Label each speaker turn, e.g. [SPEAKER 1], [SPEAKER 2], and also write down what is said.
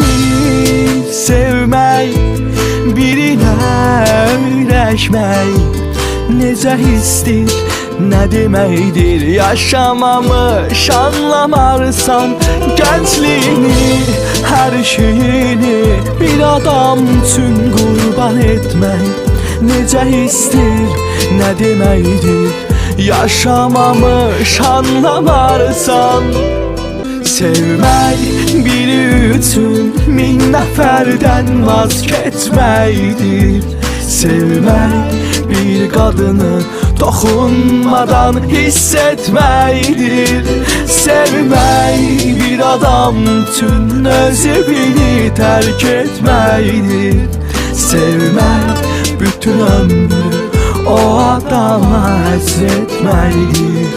[SPEAKER 1] birini sevmək Birinə öyrəşmək Necə hissdir, nə Yaşamamış anlamarsan Gəncliyini, hər şeyini Bir adam üçün qurban etmək Necə hissdir, nə deməkdir Yaşamamış anlamarsan Sevmək biri üçün min nəfərdən vaz keçməkdir Sevmək bir qadını toxunmadan hiss etməkdir Sevmək bir adam üçün öz evini tərk etməkdir Sevmək bütün ömrü o adama həsr etməkdir